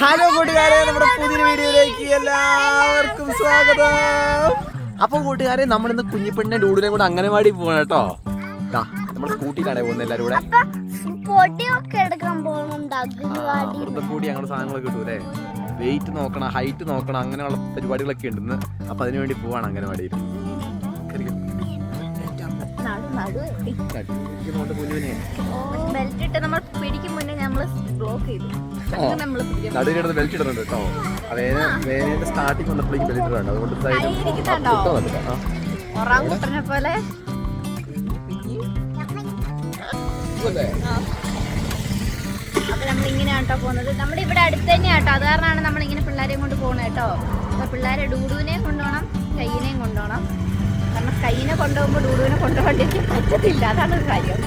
Hello കൂട്ടുകാരെ നമ്മുടെ പുതിയ വീഡിയോയിലേക്ക് എല്ലാവർക്കും സ്വാഗതം. അപ്പൊ കൂട്ടുകാരെ നമ്മൾ ഇന്ന് കുഞ്ഞിപ്പെണ്ണിനെ ഡൂഡിനെ കൂടെ അംഗനവാടി പോകണം കേട്ടോ. നമ്മൾ സ്കൂട്ടിയിലാണ് പോകുന്നത് എല്ലാരും കൂടെ പൊടിയൊക്കെ എടുക്കാൻ പോകുന്നുണ്ട് ആ, അംഗൻവാടി കൂടി അങ്ങനെ സാധനങ്ങളൊക്കെ കിട്ടൂലേ വെയിറ്റ് നോക്കണം ഹൈറ്റ് നോക്കണം അങ്ങനെയുള്ള പരിപാടികളൊക്കെ ഉണ്ടെന്ന് അപ്പൊ അതിനുവേണ്ടി പോവാണ് അംഗനവാടിയിൽ. ബെൽറ്റ് ഇട്ട് നമ്മൾ പിടിക്കും മുന്നേ നമ്മൾ ബ്ലോക്ക് ചെയ്തു. നടുവിനടുത്ത് ബെൽറ്റ് ഇടുന്നുണ്ട് കേട്ടോ. വേന വേനയുടെ സ്റ്റാർട്ടിങ് വന്നപ്പോഴേക്കും ബെൽറ്റ് അതുകൊണ്ട് പോലെ? അപ്പൊ കേട്ടോ പോകുന്നത്. നമ്മുടെ ഇവിടെ അടുത്ത് തന്നെയാ കേട്ടോ. അത് കാരണമാണ് നമ്മൾ ഇങ്ങനെ പിള്ളേരെയും കൊണ്ട് പോകുന്നത് കേട്ടോ. അപ്പൊ പിള്ളേരെ ഡൂഡുവിനെയും കൊണ്ടുപോകണം കയ്യിനെയും കൊണ്ടുപോകണം കാരണം കയ്യിനെ കൊണ്ടുപോകുമ്പോൾ ഡൂഡുവിനെ കൊണ്ടുപോകാണ്ടിരിക്കാൻ പറ്റത്തില്ല. അതാണ് ഒരു കാര്യം.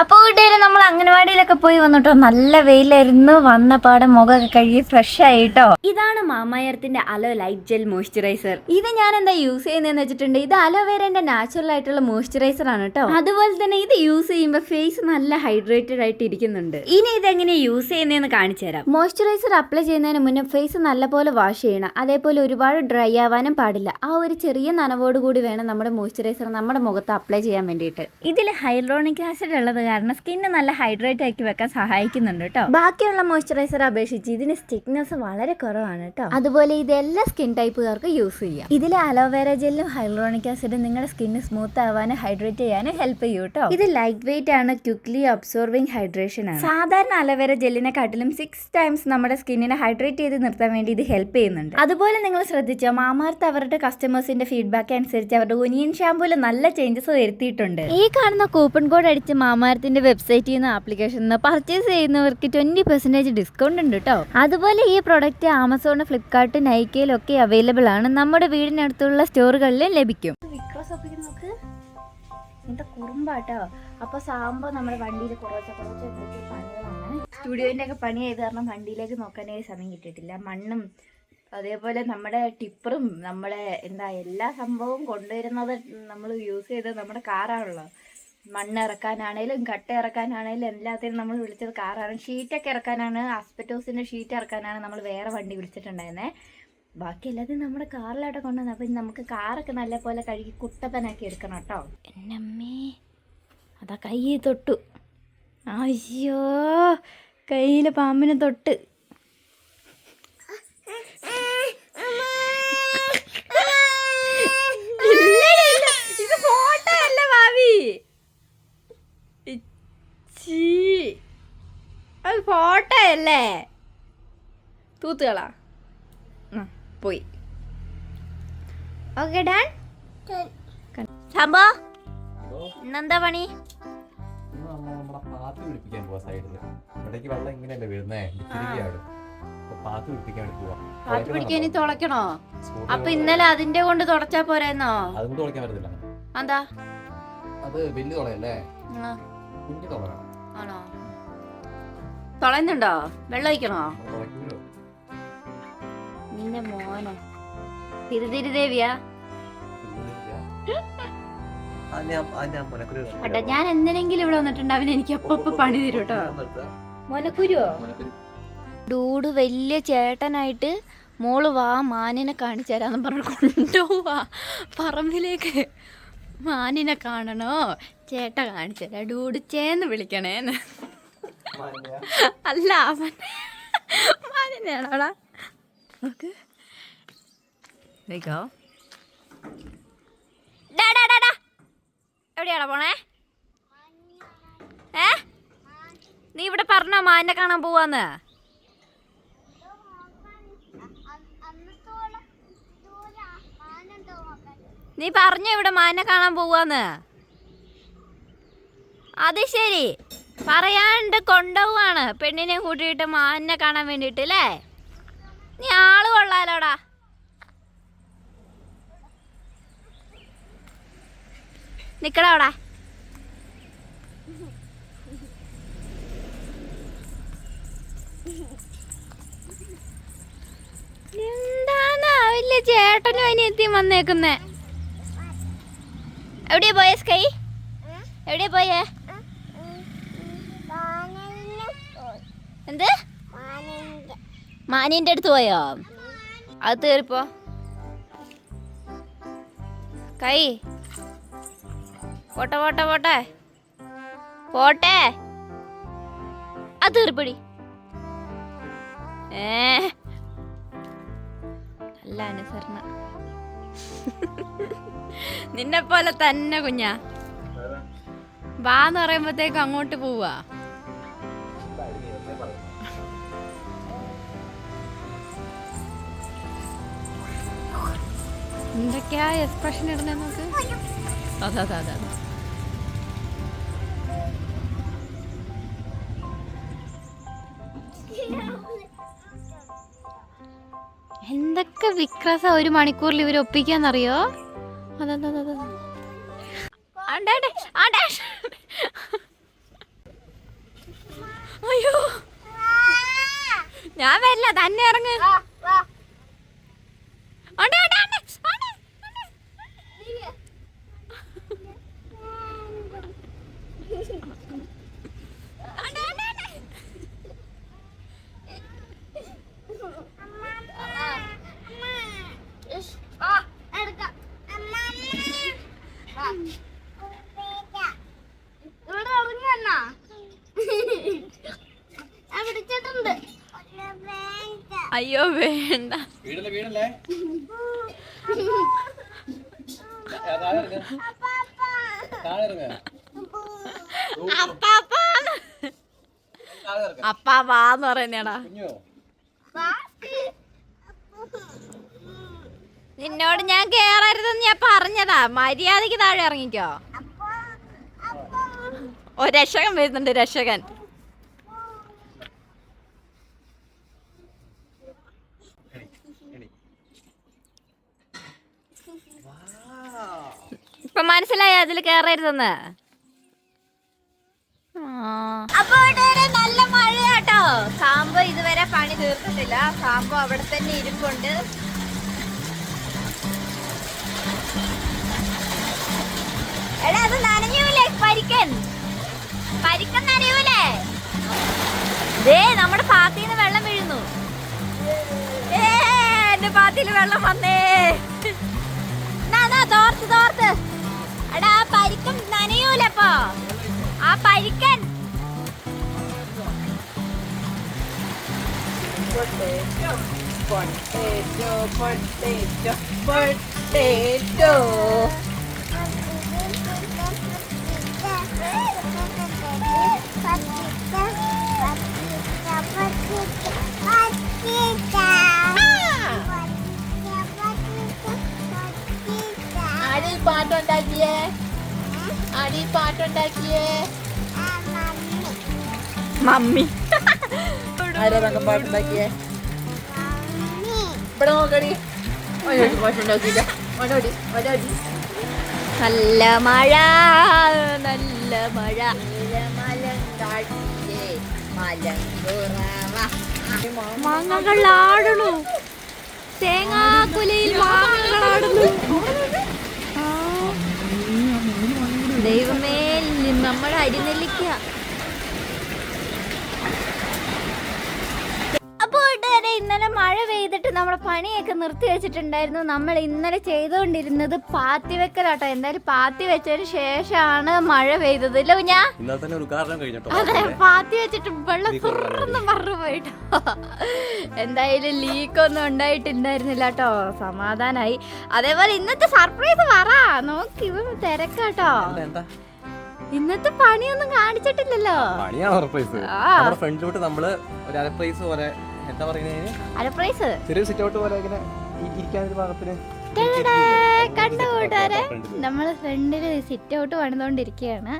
അപ്പോൾ കൂട്ടുകാരെ നമ്മൾ അംഗനവാടിയിലൊക്കെ പോയി വന്നിട്ടോ? നല്ല വെയിലായിരുന്നു. വന്ന പാടെ മുഖമൊക്കെ കഴുകി ഫ്രഷ് ആയിട്ടോ? ഇതാണ് മാമായർത്തിന്റെ അലോ ലൈറ്റ് ജെൽ മോയ്സ്ചറൈസർ ഇത് ഞാൻ എന്താ യൂസ് ചെയ്യുന്നതെന്ന് വെച്ചിട്ടുണ്ട്? ഇത് അലോവേരന്റെ നാച്ചുറൽ ആയിട്ടുള്ള മോയ്സ്ചറൈസർ ആണ് കേട്ടോ അതുപോലെ തന്നെ ഇത് യൂസ് ചെയ്യുമ്പോൾ ഫേസ് നല്ല ഹൈഡ്രേറ്റഡ് ആയിട്ട് ഇരിക്കുന്നുണ്ട്. ഇനി ഇത് ഇതെങ്ങനെ യൂസ് ചെയ്യുന്നതെന്ന് കാണിച്ചു തരാം. മോയ്സ്ചറൈസർ അപ്ലൈ ചെയ്യുന്നതിന് മുന്നേ ഫേസ് നല്ലപോലെ വാഷ് ചെയ്യണം. അതേപോലെ ഒരുപാട് ഡ്രൈ ആവാനും പാടില്ല. ആ ഒരു ചെറിയ നനവോട് കൂടി വേണം നമ്മുടെ മോയ്സ്ചറൈസർ നമ്മുടെ മുഖത്ത് അപ്ലൈ ചെയ്യാൻ വേണ്ടിയിട്ട്. ഇതിൽ ഹൈഡ്രോണിക് ആസിഡ് ഉള്ളത് കാരണം സ്കിന്ന് നല്ല ഹൈഡ്രേറ്റ് ആക്കി വെക്കാൻ സഹായിക്കുന്നുണ്ട് കേട്ടോ ബാക്കിയുള്ള മോയ്സ്ചറൈസർ അപേക്ഷിച്ച് ഇതിന് സ്റ്റിക്നെസ് വളരെ കുറവാണ് കേട്ടോ അതുപോലെ ഇത് എല്ലാ സ്കിൻ ടൈപ്പുകാർക്ക് യൂസ് ചെയ്യാം. ഇതിലെ അലോവേര ജെല്ലും ഹൈഡ്രോണിക് ആസിഡും നിങ്ങളുടെ സ്കിന്ന് സ്മൂത്ത് ആവാനും ഹൈഡ്രേറ്റ് ചെയ്യാനും ഹെൽപ്പ് ചെയ്യും കേട്ടോ ഇത് ലൈറ്റ് വെയിറ്റ് ആണ് ക്വിക്ലി അബ്സോർവിംഗ് ഹൈഡ്രേഷൻ ആണ്. സാധാരണ അലോവേര ജെല്ലിനെ കാട്ടിലും സിക്സ് ടൈംസ് നമ്മുടെ സ്കിന്നിനെ ഹൈഡ്രേറ്റ് ചെയ്ത് നിർത്താൻ വേണ്ടി ഇത് ഹെൽപ്പ് ചെയ്യുന്നുണ്ട്. അതുപോലെ നിങ്ങൾ ശ്രദ്ധിച്ചോ മാമാർത്ത് അവരുടെ കസ്റ്റമേഴ്സിന്റെ ഫീഡ്ബാക്ക് അനുസരിച്ച് അവരുടെ ഒനിയൻ ഷാമ്പൂല നല്ല ചേഞ്ചസ് വരുത്തിയിട്ടുണ്ട്. ഈ കാണുന്ന കൂപ്പൺ കോഡ് അടിച്ച് മാമാർത്തിന്റെ വെബ്സൈറ്റിൽ നിന്ന് ആപ്ലിക്കേഷനിൽ നിന്ന് പർച്ചേസ് ചെയ്യുന്നവർക്ക് ട്വന്റി പെർസെന്റേജ് ഡിസ്കൗണ്ട് ഉണ്ട് കേട്ടോ അതുപോലെ ഈ പ്രൊഡക്റ്റ് ആമസോൺ ഫ്ലിപ്കാർട്ട് നൈക്കയിലൊക്കെ അവൈലബിൾ ആണ്. നമ്മുടെ വീടിനടുത്തുള്ള സ്റ്റോറുകളിലും ലഭിക്കും. എന്താ കുറുമ്പാട്ടോ? അപ്പൊ സാമ്പോ നമ്മുടെ വണ്ടിയിൽ കുറച്ച് കുറച്ച് പണികളാണ്. സ്റ്റുഡിയോന്റെ ഒക്കെ പണി ചെയ്ത് കാരണം വണ്ടിയിലേക്ക് നോക്കാനേ സമയം കിട്ടിയിട്ടില്ല. മണ്ണും അതേപോലെ നമ്മുടെ ടിപ്പറും നമ്മുടെ എന്താ എല്ലാ സംഭവവും കൊണ്ടുവരുന്നത് നമ്മൾ യൂസ് ചെയ്തത് നമ്മുടെ കാറാണല്ലോ മണ്ണ് ഇറക്കാനാണേലും കട്ട ഇറക്കാനാണേലും എല്ലാത്തിനും നമ്മൾ വിളിച്ചത് കാറാണ്. ഷീറ്റൊക്കെ ഇറക്കാനാണ് ആസ്പെറ്റോസിന്റെ ഷീറ്റ് ഇറക്കാനാണ് നമ്മൾ വേറെ വണ്ടി വിളിച്ചിട്ടുണ്ടായിരുന്നേ. ബാക്കി എല്ലാത്തിനും നമ്മുടെ കാറിലായിട്ട് കൊണ്ടുവന്നത്. അപ്പം നമുക്ക് കാറൊക്കെ നല്ല പോലെ കഴുകി കുട്ടപ്പനാക്കി എടുക്കണം കേട്ടോ. എന്നമ്മേ അതാ കൈ തൊട്ടു. അയ്യോ കയ്യിൽ പാമ്പിനെ തൊട്ട് ഇല്ലടി, ഇല്ല. ഇത് ഫോട്ടോ അല്ല ഭാവി ഇച്ചി. അത് ഫോട്ടോ അല്ലേ തൂത്തുകളാ. ആ, പോയി. ഓക്കെ ഡാൻ സംഭവം ഇന്നെന്താ പണി? പാത്തി പിടിപ്പിക്കാൻ പോവാ സൈഡിൽ ഇടയ്ക്ക് വെള്ളം ഇങ്ങനെയല്ലേ വരുന്നേ? തിരികെയാണ് അപ്പൊ പാത്തി പിടിപ്പിക്കാൻ വേണ്ടി പോവാ. കാറ്റ് പിടിക്കാൻ ഇനി തുളയ്ക്കണോ? അപ്പൊ ഇന്നലെ അതിന്റെ കൊണ്ട് തുടച്ചാ പോരായിരുന്നോ അതും തുളയ്ക്കാൻ പറ്റത്തില്ല. എന്താ അത് വലിയ തുളയല്ലേ? കുഞ്ഞു ആണോ? തുളയുന്നുണ്ടോ? വെള്ളം ഒഴിക്കണോ? നിന്റെ മോനെ. തിരുതിരി ദേവിയാ. അട്ടെ ഞാൻ എന്തിനെങ്കിലും ഇവിടെ വന്നിട്ടുണ്ട്. അവൻ എനിക്ക് അപ്പൊ പണി തരും കേട്ടോ മോനക്കുരുവോ? ഡൂഡ് വലിയ ചേട്ടനായിട്ട് മോൾ വാ മാനിനെ കാണിച്ചു തരാന്ന് പറഞ്ഞു കൊണ്ടുപോവാ. പറമ്പിലേക്ക് മാനിനെ കാണണോ? ചേട്ട കാണിച്ചു തരാം. ഡൂഡ് ചേന്ന് വിളിക്കണേന്ന്. അല്ല അവൻ മാനിനെയാണോടാ? നോക്ക് വെക്കോ ഡാ ഡാ ഡാ എവിടെയാടാ പോണേ? ഏ? നീ ഇവിടെ പറഞ്ഞോ മാനിനെ കാണാൻ പോവാന്ന്. നീ പറഞ്ഞു ഇവിടെ മാനെ കാണാൻ പോവാന്ന്. അത് ശരി. പറയാണ്ട് കൊണ്ടുപോവാണ്. പെണ്ണിനെ കൂട്ടിയിട്ട് മാനിനെ കാണാൻ വേണ്ടിയിട്ട് അല്ലേ? നീ ആൾ കൊള്ളാലോടാ. നിക്കടാ അവിടെ. എന്താന്നാ വലിയ ചേട്ടനും അനിയത്തിയും വന്നേക്കുന്നേ? എവിടെയാ പോയ സ്കൈ? എവിടെയാ പോയേ. എന്ത്? മാനിന്റെ അടുത്ത് പോയോ? അത് കയറിപ്പോ കൈ. പോട്ടെ പോട്ടെ പോട്ടെ. പോട്ടെ. അത് കയറിപ്പിടി ഏ. നല്ല അനുസരണ. നിന്നെ പോലെ തന്നെ കുഞ്ഞാ. ബാന്ന് പറയുമ്പോഴത്തേക്കും അങ്ങോട്ട് പോവാ എന്തൊക്കെയാ എക്സ്പ്രഷൻ ഇടുന്നേ നമുക്ക്? അതാ അതാ അതാ. എന്തൊക്കെ വിക്രസ ഒരു മണിക്കൂറിൽ ഇവർ ഒപ്പിക്കാന്നറിയോ? അതാ അതാ, അതാ. അയ്യോ. ഞാൻ വരില്ല തന്നെ ഇറങ്ങ്. അണ്ടേ ആണ്ടെ, അയ്യോ വേണ്ട. അപ്പാ വാന്ന് പറയുന്നേടാ. നിന്നോട് ഞാൻ കേറരുതെന്ന് ഞാൻ പറഞ്ഞതാ. മര്യാദയ്ക്ക് താഴെ ഇറങ്ങിക്കോ. ഓ രക്ഷകൻ വരുന്നുണ്ട് രക്ഷകൻ. ഇപ്പൊ മനസ്സിലായ അതിൽ കേറരുതെന്ന്. അപ്പൊ നല്ല മഴയാട്ടോ. സാമ്പോ ഇതുവരെ പണി തീർത്തിട്ടില്ല. സാമ്പോ അവിടെ തന്നെ ഇരിപ്പുണ്ട്. എടാ അത് നനഞ്ഞൂലേ പരിക്കൻ? പരിക്കൻ നനയൂലേ? ദേ നമ്മുടെ പാത്തിന്ന് വെള്ളം വീഴുന്നു. ഏ എന്റെ പാത്തിയിൽ വെള്ളം വന്നേ. തോർത്ത് തോർത്ത്. എടാ ആ പരിക്കൻ നനയൂലപ്പോ. ആ പരിക്കൻ. ആടി പാട്ടുണ്ടാക്കിയേ? ആടി പാട്ടുണ്ടാക്കിയേ? മമ്മി. ആരാ പാട്ടുണ്ടാക്കിയേ? ഇവിടെ നോക്കടി. പാട്ടുണ്ടാക്കിയില്ല മനോടി മനോടി നല്ല മഴ നല്ല മഴ. മാങ്ങകൾ ആടണു തേങ്ങാക്കുലയിൽ മാങ്ങകൾ ആടുന്നു. ദൈവമേ നമ്മുടെ അരിനെല്ലിക്ക. കൂട്ടുകാരെ ഇന്നലെ മഴ പെയ്തിട്ട് നമ്മുടെ പണിയൊക്കെ നിർത്തി വെച്ചിട്ടുണ്ടായിരുന്നു. നമ്മൾ ഇന്നലെ ചെയ്തുകൊണ്ടിരുന്നത് പാത്തി വെക്കലാട്ടോ. എന്തായാലും പാത്തി വെച്ചതിന് ശേഷമാണ് മഴ പെയ്തത്. ഇല്ല കുഞ്ഞാ? അതെ പാത്തി വെച്ചിട്ട് വെള്ളം തുറന്ന് പറഞ്ഞു പോയിട്ടോ. എന്തായാലും ലീക്കൊന്നും ഉണ്ടായിട്ടുണ്ടായിരുന്നില്ല കേട്ടോ. സമാധാനായി. അതേപോലെ ഇന്നത്തെ സർപ്രൈസ് പറ. നോക്കി ഇവ തിരക്കാട്ടോ. ഇന്നത്തെ പണിയൊന്നും കാണിച്ചിട്ടില്ലല്ലോ. പണിയാണ് സർപ്രൈസ്. നമ്മുടെ ഫ്രണ്ടിലോട്ട് നമ്മൾ ഒരു സർപ്രൈസ് പോലെ എന്താ പറയുന്നത് സർപ്രൈസ് ചെറിയ സിറ്റ് ഔട്ട് പോലെ ഇങ്ങനെ ഭാഗത്തിന് ടടടാ. കണ്ട കൂട്ടുകാരെ. നമ്മൾ ഫ്രണ്ടിൽ സിറ്റ് ഔട്ട് പണിതുകൊണ്ടിരിക്കുകയാണ്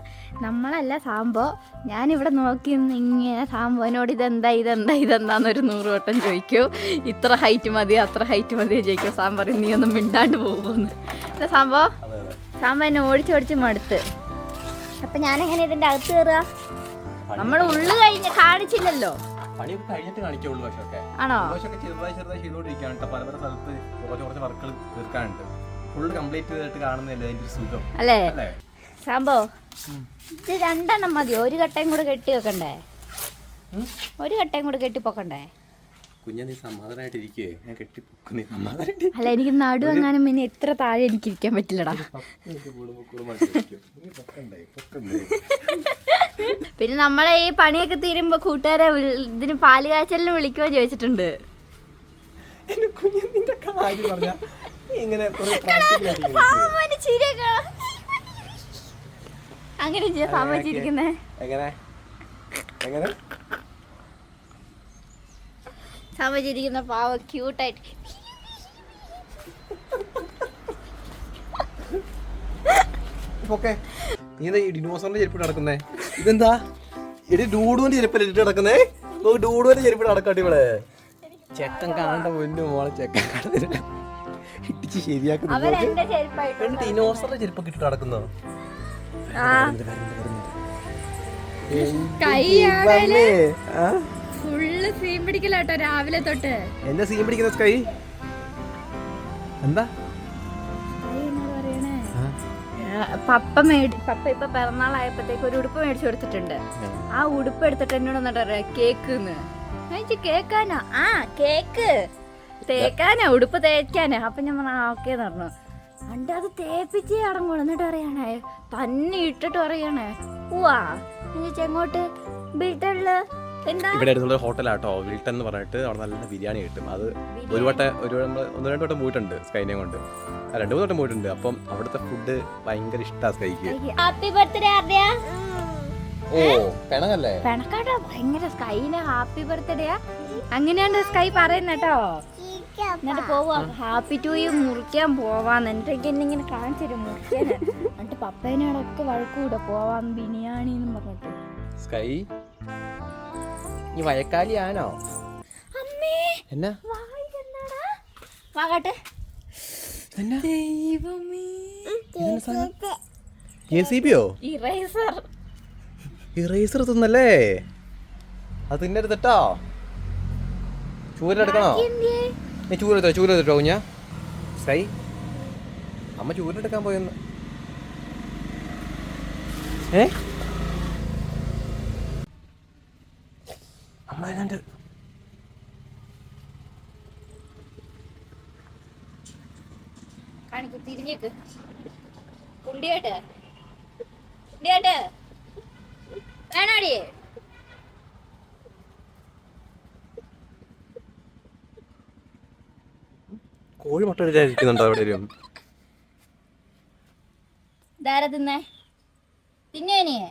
നമ്മളല്ല സാമ്പോ. ഞാനിവിടെ നോക്കി ഇങ്ങനെ സാമ്പോനോട് ഇതെന്താ ഇതെന്താ ഇതെന്താന്നൊരു നൂറ് വട്ടം ചോദിക്കൂ. ഇത്ര ഹൈറ്റ് മതി അത്ര ഹൈറ്റ് മതി ചോദിക്കും. സാമ്പാർ നീ ഒന്നും മിണ്ടാണ്ട് പോകുമെന്ന് അല്ല സാമ്പോ. സാമ്പോ എന്നെ ഓടിച്ച് ഓടിച്ച് മടുത്ത്. അപ്പൊ ഞാനെങ്ങനെ ഇതിന്റെ അകത്ത് കയറുക നമ്മൾ ഉള്ളു കഴിഞ്ഞ് കാണിച്ചില്ലല്ലോ. പണിയൊക്കെ കഴിഞ്ഞിട്ട് കാണിക്കുള്ളൂ പക്ഷെ ഒക്കെ. ആണോ? ഒക്കെ ചെറുതായി ചെറുതായി ചെയ്തുകൊണ്ടിരിക്കുകയാണ് പല പല സ്ഥലത്ത് കുറച്ച് കുറച്ച് വർക്കുകൾ തീർക്കാനുണ്ട്. ഫുൾ കംപ്ലീറ്റ് ചെയ്തിട്ട് കാണുന്നില്ല അതിന്റെ സുഖം? അല്ലേ? സംഭവം ഇത് രണ്ടെണ്ണം മതി. ഒരു കട്ടയും കൂടെ കെട്ടി വെക്കണ്ടേ? ഒരു കട്ടയും കൂടെ കെട്ടി പൊക്കണ്ടേ? കുഞ്ഞ നീ സമാധാനമായിട്ട് ഇരിക്കേ ഞാൻ കെട്ടി നീ. സമാധാനമായിട്ട് അല്ല എനിക്ക് നടു അങ്ങാനും പിന്നെ എത്ര താഴെ എനിക്ക് ഇരിക്കാൻ പറ്റില്ലടാ. പിന്നെ നമ്മളെ ഈ പണിയൊക്കെ തീരുമ്പോ കൂട്ടുകാരെ ഇതിന് പാൽ കാച്ചലിന് വിളിക്കുമോ ചോദിച്ചിട്ടുണ്ട്. അങ്ങനെ എങ്ങനെ? സമ്മതിച്ചിരിക്കുന്ന പാവ ക്യൂട്ടായിട്ട് നീ എന്താ ഡിനോസറിന്റെ ചെരുപ്പിട്ട് നടക്കുന്നേ? ഇതെന്താ? എടി ഡൂഡുവിന്റെ ചെരുപ്പ് ഇട്ട് നടക്കുന്നേ? നോക്ക് ഡൂഡുവിന്റെ ചെരുപ്പിട്ട് നടക്കാട്ടി ഇവിടെ ചെക്കൻ കാണണ്ട പൊന്നു മോളെ ചെക്കൻ കാണുന്നില്ല. ഇടിച്ച് ശരിയാക്കുന്നു ഡിനോസറിന്റെ ചെരുപ്പൊക്കെ ഇട്ട് നടക്കുന്നോ? ഫുള്ള് സീൻ പിടിക്കലാട്ടോ രാവിലെ തൊട്ട്. എന്താ സീൻ പിടിക്കുന്ന സ്കൈ? എന്താ? പപ്പ മേടി പപ്പ ഇപ്പൊ പിറന്നാളായപ്പോഴത്തേക്ക് ഒരു ഉടുപ്പ് മേടിച്ചു കൊടുത്തിട്ടുണ്ട്. ആ ഉടുപ്പ് എടുത്തിട്ട് എന്നോട് എന്നിട്ട് കേക്ക് കേക്കാനോ? ആ കേക്ക്. തേക്കാനോ ഉടുപ്പ് തേക്കാനോ. അപ്പൊ ഞാൻ പറഞ്ഞു ആ ഓക്കെ പറഞ്ഞു. പണ്ട് അത് തേപ്പിച്ച് അടങ്ങുള്ളൂ. എന്നിട്ട് പറയണേ തന്നെ ഇട്ടിട്ട് പറയണേ. പോവാ എങ്ങോട്ട്? എന്താ? ഇവിടെ അടുത്തുള്ള ഹോട്ടലാട്ടോ വിൽട്ടൺ എന്ന് പറഞ്ഞിട്ട് അവിടെ നല്ല ബിരിയാണി കിട്ടും. അത് ഒരു വട്ടം ഒരു ഒന്ന് രണ്ട് വട്ടം പോയിട്ടുണ്ട് സ്കൈനെ കൊണ്ട്. രണ്ട് മൂന്ന് വട്ടം പോയിട്ടുണ്ട്. അപ്പം അവിടുത്തെ ഫുഡ് ഭയങ്കര ഇഷ്ടാ സ്കൈക്ക്. ഹാപ്പി ബർത്ത്ഡേ ആരുടെയാ ഓ പെണങ്ങല്ലേ? പെണക്കാട്ടോ ഭയങ്കര സ്കൈന് ഹാപ്പി ബർത്ത്ഡേയാ അങ്ങനെയാണ് സ്കൈ പറയുന്നേട്ടോ എന്നിട്ട് പോവാ. ഹാപ്പി ടു യു മുറിക്കാൻ പോവാന്ന്. എന്നിട്ട് എന്നെ ഇങ്ങനെ കാണിച്ചു മുറിക്കാൻ. എന്നിട്ട് പപ്പേനോടൊക്കെ വഴക്കൂടെ പോവാൻ ബിരിയാണി എന്നും പറഞ്ഞിട്ട്. സ്കൈ നീ വയക്കാലി ആനോ അമ്മേ എന്നാ? വാകട്ടെ എ സി ഇറേസർ. ഇറേസർ തിന്നല്ലേ? അത് തിന്നരുത് കേട്ടോ ചൂരെടുക്കണോ നീ ചൂരെടുത്തോ ചൂരെടുത്തോ കുഞ്ഞ? സൈ അമ്മ ചൂരെടുക്കാൻ പോയെന്ന്. ഏ? അമ്മ ഏതാണ്ട് കാണിക്ക് തിരിഞ്ഞേക്ക്. വേണാടി. കോഴി മുട്ട ഇരിക്കുന്നുണ്ടോ അവിടെ ധാര തിന്നേ? തിന്നേനിയെ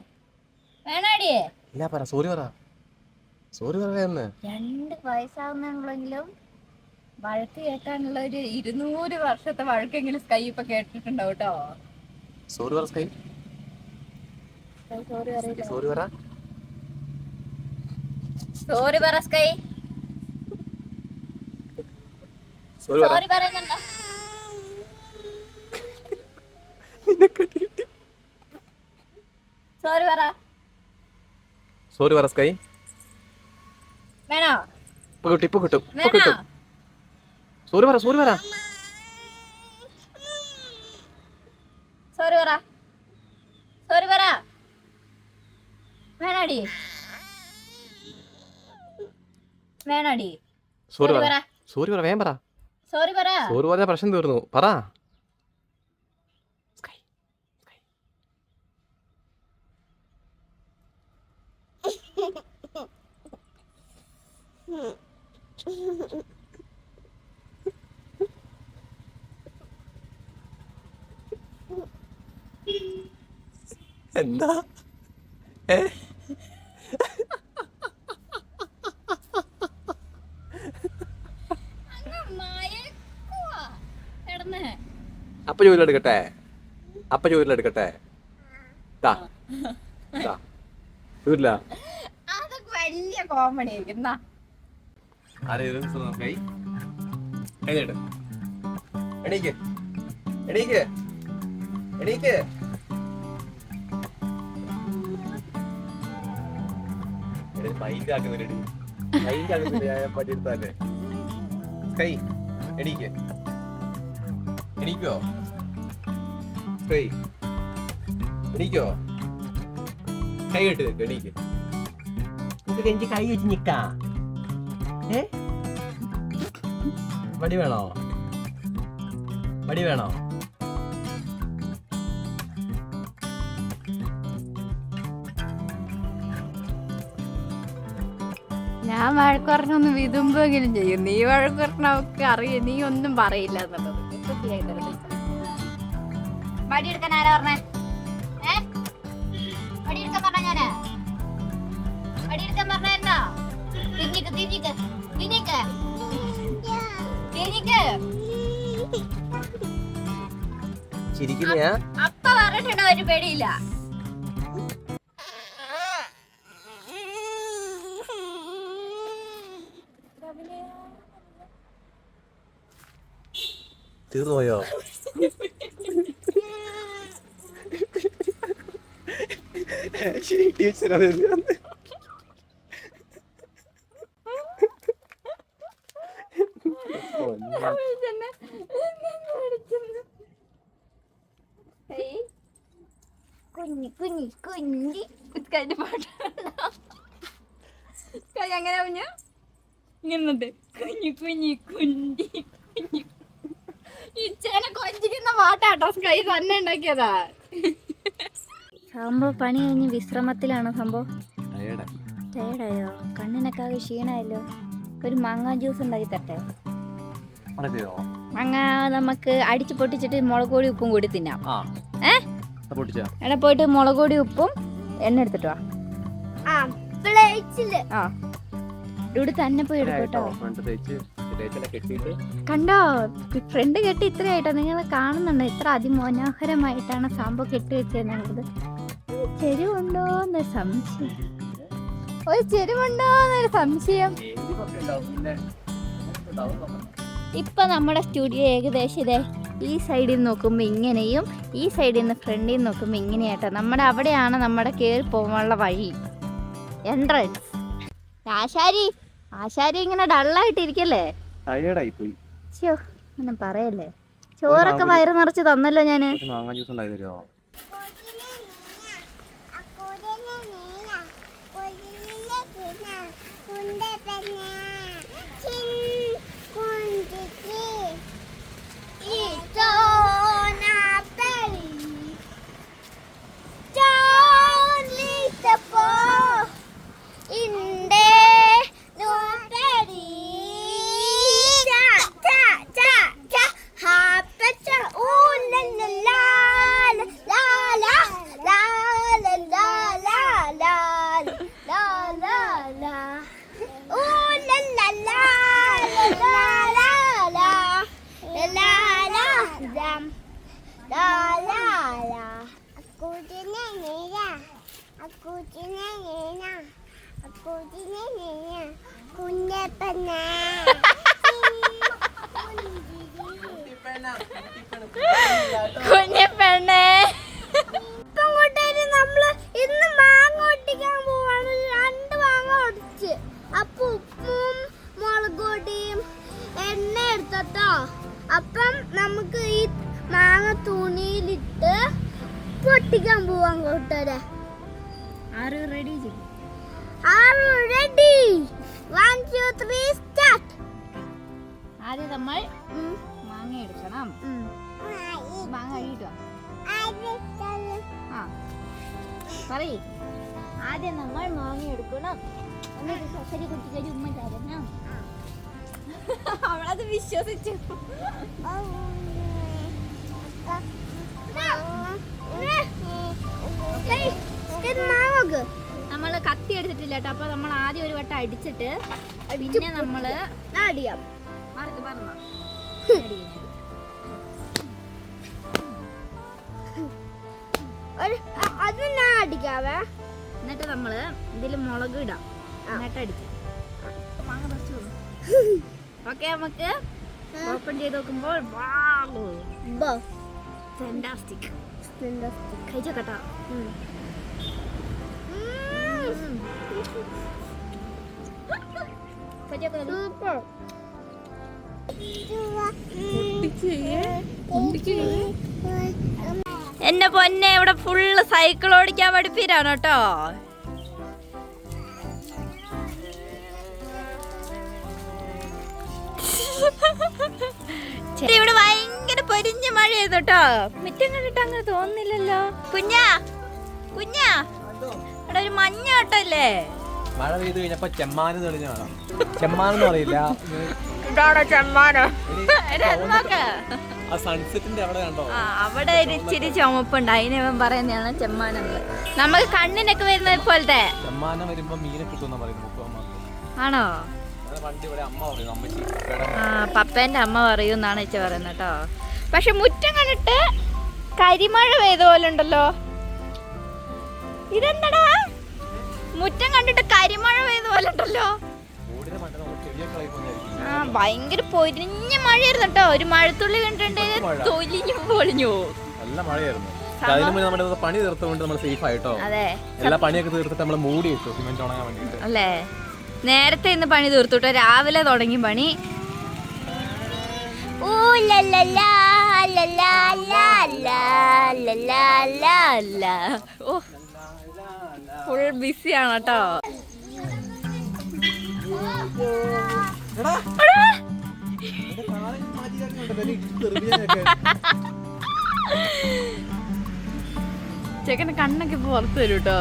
വേണാടിയേ ഇല്ല പറ. സോറി പറ. സോറി പറയാന്ന് രണ്ട് വയസ്സാവുന്നെങ്കിലും? വഴക്ക് കേൾക്കാനുള്ള ഒരു ഇരുന്നൂറ് വർഷത്തെ വഴക്കെങ്കിലും സ്കൈ ഇപ്പൊ കേട്ടിട്ടുണ്ടാവും കേട്ടോ സോറി പറ സ്കൈ സോറി പറ. സോറി പറ സ്കൈ സോറി പറ. സോറി പറയുന്നുണ്ടോ. സോറി പറ. സോറി പറ സ്കൈ വേണോ? ഇപ്പൊ കിട്ടും ഇപ്പൊ കിട്ടും ഇപ്പൊ കിട്ടും. സോറി പറ സോറി പറ. സോറി പറ. സോറി പറ. വേണാടി. വേണാടി. സോറി സോറി പറ. പറ. സോറി പറ വേഗം പറ. സോറി പറ. സോറി പറഞ്ഞ പ്രശ്നം തീർന്നു. പറ. എന്താ? അപ്പ അപ്പൊ ജോലിയിലെടുക്കട്ടെ അപ്പൊ ജോലിയിലെടുക്കട്ടെ താ താ വലിയ എണീക്ക്. എണീക്ക്. എണീക്ക്. മൈൻഡ് ആക്കുന്നില്ല മൈൻഡ് ആക്കുന്നില്ല ഞാൻ പട്ടി എടുത്താലേ. കൈ എണീക്ക്. എണീക്കോ? കൈ. എണീക്കോ? കൈ കെട്ടി നിൽക്കും എണീക്ക്. എനിക്ക് കൈ വെച്ച് നിക്കാ. ഏ? വടി വേണോ? വടി വേണോ? ഞാൻ വഴക്കുറഞ്ഞൊന്നും പറഞ്ഞൊന്ന് വിതുമ്പെങ്കിലും ചെയ്യും. നീ വഴക്കുറഞ്ഞ അവർക്ക് അവക്ക് അറിയാം. നീ ഒന്നും പറയില്ല എന്നുള്ളത്. ഇപ്പൊ ശരിയായിട്ടല്ലേ വടിയെടുക്കാൻ ആരാ പറഞ്ഞേ? ഏ? വടിയെടുക്കാൻ പറഞ്ഞ ഞാൻ? വടിയെടുക്കാൻ പറഞ്ഞ എന്നാ തിരിഞ്ഞിക്ക് തിരിഞ്ഞിക്ക്. തിരിഞ്ഞിക്ക്. തിരിഞ്ഞിക്ക്. അപ്പ പറഞ്ഞിട്ടുണ്ടോ ഒരു പേടിയില്ല? തീർന്നുപോയോ ടീച്ചർ അതെന്താ കുഞ്ഞി കുഞ്ഞി കുഞ്ഞി കുത്തിക്കായിട്ട് പാട്ട് അങ്ങനെ കുഞ്ഞു ഇങ്ങനെ കുഞ്ഞു കുഞ്ഞി കൈ തന്നെ ഉണ്ടാക്കിയതാ. സംഭവം പണി കഴിഞ്ഞ് വിശ്രമത്തിലാണ് സംഭവം? ടയർഡായോ കണ്ണിനൊക്കെ ആകെ ക്ഷീണായല്ലോ ഒരു മാങ്ങ ജ്യൂസ് ഉണ്ടാക്കി തട്ടെ മാങ്ങ നമുക്ക് അടിച്ചു പൊട്ടിച്ചിട്ട് മുളക് പൊടി ഉപ്പും കൂടി തിന്നാം. ആ. ഏ? എടാ പോയിട്ട് മുളക് പൊടി ഉപ്പും എണ്ണ എടുത്തിട്ട് വാ. ആ പ്ലേറ്റിൽ ആ. ഇവിടെ തന്നെ പോയി എടുക്കട്ടോ കണ്ടോ? ഫ്രണ്ട് കെട്ടി ഇത്രയായിട്ടോ. നിങ്ങൾ കാണുന്നുണ്ടോ? ഇത്ര അതിമനോഹരമായിട്ടാണ് സംഭവം കെട്ടി വെച്ചത് ചെരുവുണ്ടോ എന്ന സംശയം. ഒരു ചെരുവുണ്ടോ എന്നൊരു സംശയം. ഇപ്പൊ നമ്മുടെ സ്റ്റുഡിയോ ഏകദേശം ഇതേ ഈ സൈഡിൽ നിന്ന് നോക്കുമ്പോൾ ഇങ്ങനെയും ഈ സൈഡിൽ നിന്ന് ഫ്രണ്ടിൽ നിന്ന് നോക്കുമ്പോൾ ഇങ്ങനെയാട്ടോ. നമ്മുടെ അവിടെയാണ് നമ്മുടെ കയറി പോകാനുള്ള വഴി. എൻട്രൻസ് ആശാരി ആശാരി ഇങ്ങനെ ഡള്ളായിട്ടിരിക്കല്ലേ? ടയേർഡായി പോയി ച്യോ ഒന്നും പറയല്ലേ? ചോറൊക്കെ വയറ് നിറച്ച് തന്നല്ലോ ഞാൻ. ഒരു മാങ്ങ ജ്യൂസ് ഉണ്ടായി തരുമോ ഇണ്ടേ Are you ready, Jiggy? Are you ready? One, two, three, start. ആദ്യം നമ്മൾ മാങ്ങ എടുക്കണം മാങ്ങ കഴിയിട്ടോ ആ പറയ് ആദ്യം നമ്മൾ മാങ്ങ എടുക്കണം എന്നിട്ട് ശശരി കുട്ടിക്കൊരു ഉമ്മ തരണം അവളത് വിശ്വസിച്ചു Hey! നമ്മൾ കത്തി എടുത്തിട്ടില്ല കേട്ടോ. അപ്പൊ നമ്മൾ ആദ്യം ഒരു വട്ടം അടിച്ചിട്ട് പിന്നെ നമ്മൾ അടിയാം. മാർക്ക് പറഞ്ഞോ അത് ഞാൻ അടിക്കാവേ. എന്നിട്ട് നമ്മൾ ഇതിൽ മുളക് ഇടാം. എന്നിട്ട് അടിക്കാം ഓക്കെ നമുക്ക് ഓപ്പൺ ചെയ്ത് നോക്കുമ്പോൾ ഫാന്റാസ്റ്റിക് ഫാന്റാസ്റ്റിക് കഴിച്ചോ കേട്ടോ? സൂപ്പർ എന്റെ പൊന്നെ ഇവിടെ ഫുള്ള് സൈക്കിൾ ഓടിക്കാൻ പഠിപ്പിരാണ് കേട്ടോ. ഇവിടെ ഭയങ്കര പൊരിഞ്ഞ മഴ ചെയ്തു കേട്ടോ. മുറ്റം കണ്ടിട്ട് അങ്ങനെ തോന്നില്ലല്ലോ കുഞ്ഞാ കുഞ്ഞാ. ഇവിടെ ഒരു മഞ്ഞ കേട്ടല്ലേ മഴ പെയ്ത് കഴിഞ്ഞപ്പോ ചെമ്മാനം തെളിഞ്ഞ മഴ ചെമ്മാനം എന്ന് പറയില്ല ഇതാണോ ചെമ്മാനോ? ആ സൺസെറ്റിന്റെ അവിടെ കണ്ടോ? ആ അവിടെ ഒരു ഇച്ചിരി ചുമപ്പുണ്ട്. അതിന് ഇവൻ പറയുന്നതാണ് ചെമ്മാനം നമുക്ക് കണ്ണിനൊക്കെ വരുന്നത് പോലത്തെ ചെമ്മാന വരുമ്പോ മീനെ കിട്ടുമെന്ന് പറയുന്നു ആണോ? ആ പപ്പേന്റെ അമ്മ പറയൂന്നാണ് ഇച്ച പറയുന്നത് കേട്ടോ. പക്ഷെ മുറ്റം കണ്ടിട്ട് കരിമഴ പെയ്ത പോലെ ഉണ്ടല്ലോ. ഇതെന്തടാ? മുറ്റം കണ്ടിട്ട് കരിമഴ പെയ്ത പോലെ ഉണ്ടല്ലോ. ആ ഭയങ്കര പൊരിഞ്ഞ മഴയായിരുന്നു കേട്ടോ. ഒരു മഴത്തുള്ളി കണ്ടിട്ടുണ്ടെങ്കിൽ. തൊലിഞ്ഞു പൊളിഞ്ഞു. നല്ല മഴയായിരുന്നു. അതിനു മുന്നേ നമ്മുടെ പണി തീർത്തുകൊണ്ട് നമ്മൾ സേഫ് ആയിട്ടോ? എല്ലാ പണിയൊക്കെ തീർത്തിട്ട് നമ്മൾ മൂടി സിമെന്റ് ഉണങ്ങാൻ അല്ലേ? നേരത്തെ ഇന്ന് പണി തീർത്തുട്ടോ രാവിലെ തുടങ്ങി പണി. ഓ ഫുൾ ബിസിയാണ് കേട്ടോ. ചേക്കന്റെ കണ്ണൊക്കെ പുറത്തു വരും കേട്ടോ.